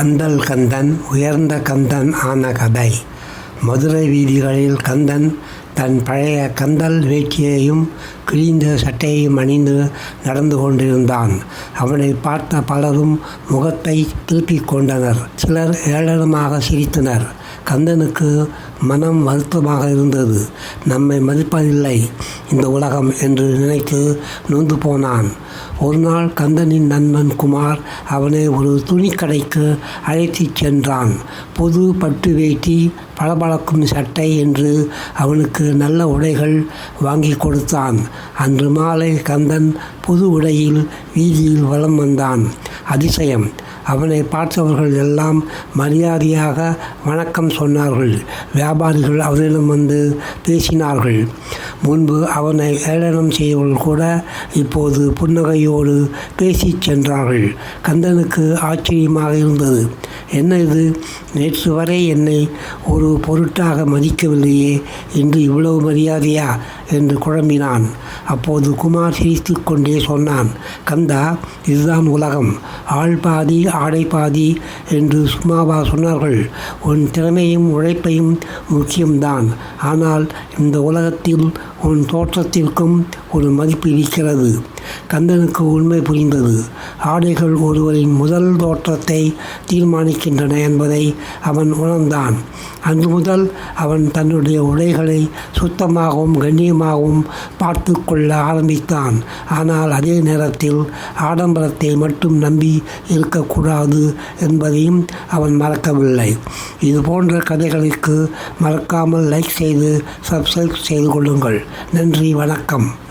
கந்தல் கந்தன் உயர்ந்த கந்தன் ஆன கதை. மதுரை வீதிகளில் கந்தன் தன் பழைய கந்தல் வேட்டியையும் கிழிந்த சட்டையையும் அணிந்து நடந்து கொண்டிருந்தான். அவனை பார்த்த பலரும் முகத்தை திருப்பிக் கொண்டனர். சிலர் ஏளனமாக சிரித்தனர். கந்தனுக்கு மனம் வருத்தமாக இருந்தது. நம்மை மதிப்பதில்லை இந்த உலகம் என்று நினைத்து நொந்து போனான். ஒரு நாள் கந்தனின் நண்பன் குமார் அவனை ஒரு துணிக்கடைக்கு அழைத்துச் சென்றான். புது பட்டு வேட்டி பளபளக்கும் சட்டை என்று அவனுக்கு நல்ல உடைகள் வாங்கி கொடுத்தான். அன்று மாலை கந்தன் புது உடையில் வீதியில் வலம் வந்தான். அதிசயம். அவனை பார்த்தவர்கள் எல்லாம் மரியாதையாக வணக்கம் சொன்னார்கள். வியாபாரிகள் அவனிடம் வந்து பேசினார்கள். முன்பு அவனை ஏளனம் செய்தவர்கள் கூட இப்போது புன்னகையோடு பேசிச் சென்றார்கள். கந்தனுக்கு ஆச்சரியமாக இருந்தது. என்ன இது? நேற்று வரை என்னை ஒரு பொருட்டாக மதிக்கவில்லையே இன்று இவ்வளவு மரியாதையா? என்று குழம்பினான். அப்போது குமார் சிரித்து கொண்டே சொன்னான் கந்தா இதுதான் உலகம். ஆள் பாதி ஆடை பாதி என்று சும்மாவா சொன்னார்கள். உன் திறமையும் உழைப்பையும் முக்கியம்தான். ஆனால் இந்த உலகத்தில் உன் தோற்றத்திற்கும் ஒரு மதிப்பு இருக்கிறது. கந்தனுக்கு உண்மை புரிந்தது. ஆடைகள் ஒருவரின் முதல் தோற்றத்தை தீர்மானிக்கின்றன என்பதை அவன் உணர்ந்தான். அன்று முதல் அவன் தன்னுடைய உடைகளை சுத்தமாகவும் கண்ணியமாகவும் பார்த்து கொள்ள ஆரம்பித்தான். ஆனால் அதே நேரத்தில் ஆடம்பரத்தை மட்டும் நம்பி இருக்கக்கூடாது என்பதையும் அவன் மறக்கவில்லை. இது போன்ற கதைகளுக்கு மறக்காமல் லைக் செய்து சப்ஸ்கிரைப் செய்து கொள்ளுங்கள். நன்றி வணக்கம்.